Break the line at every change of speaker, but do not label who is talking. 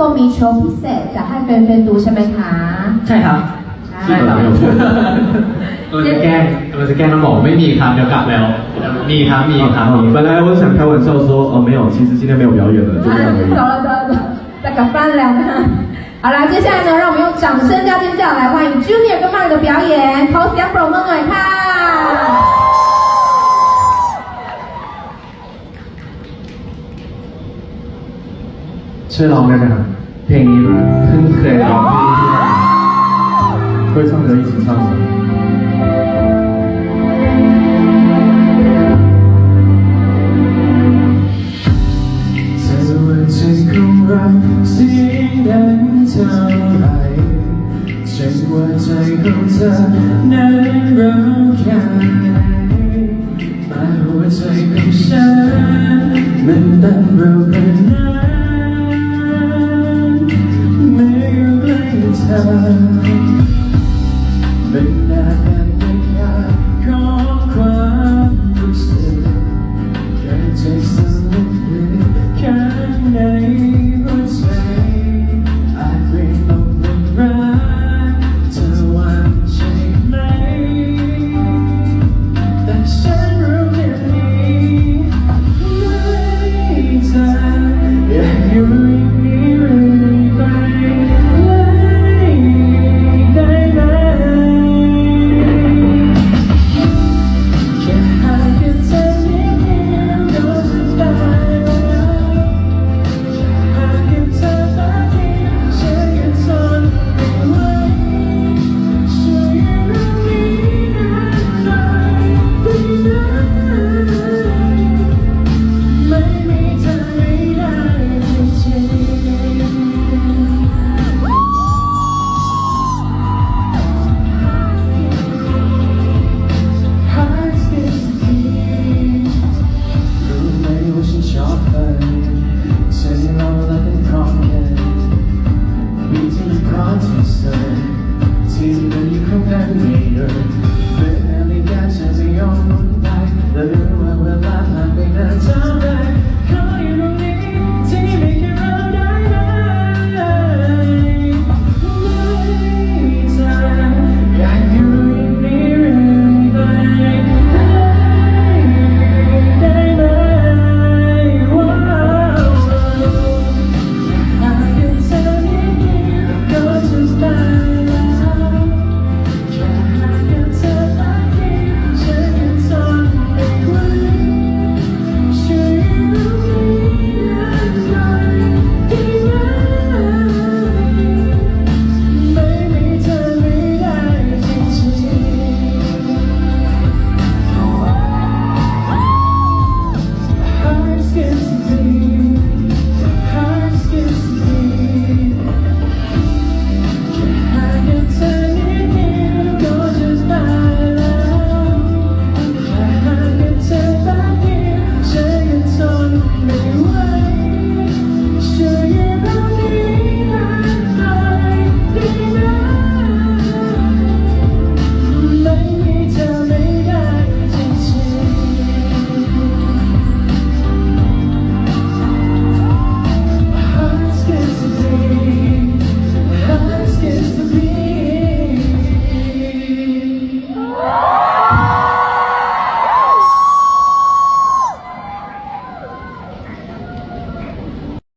ก็มีโชว์พิเศษจะให้แฟนๆดูใช่ไหมคะ
ใช่ครับ
ใช่
เราจะแกล้งเราจะแกล้งน้องบอกไม่มีครับเดี๋ยวกลับแล้ว มีครับมีครับมี
本来我想开玩笑说，哦，没有，其实今天没有表演了，就这样而已。
走了走了走了，在赶饭了呢。好啦，接下来呢，让我们用掌声加尖叫来欢迎 Junior 跟 Mark 的表演，投降 from 梦หน่อยค่ะ
ช่วยร้องได้ไหมครับเพลงนี้เพิ่งเคยร้องที่ที่ไหนเคยงเดี๋ยวอีกันช่าไสิใจของเธอนั้นรักแค่ไหนแต่หัวใจของฉันมันเต้นเร็ว ก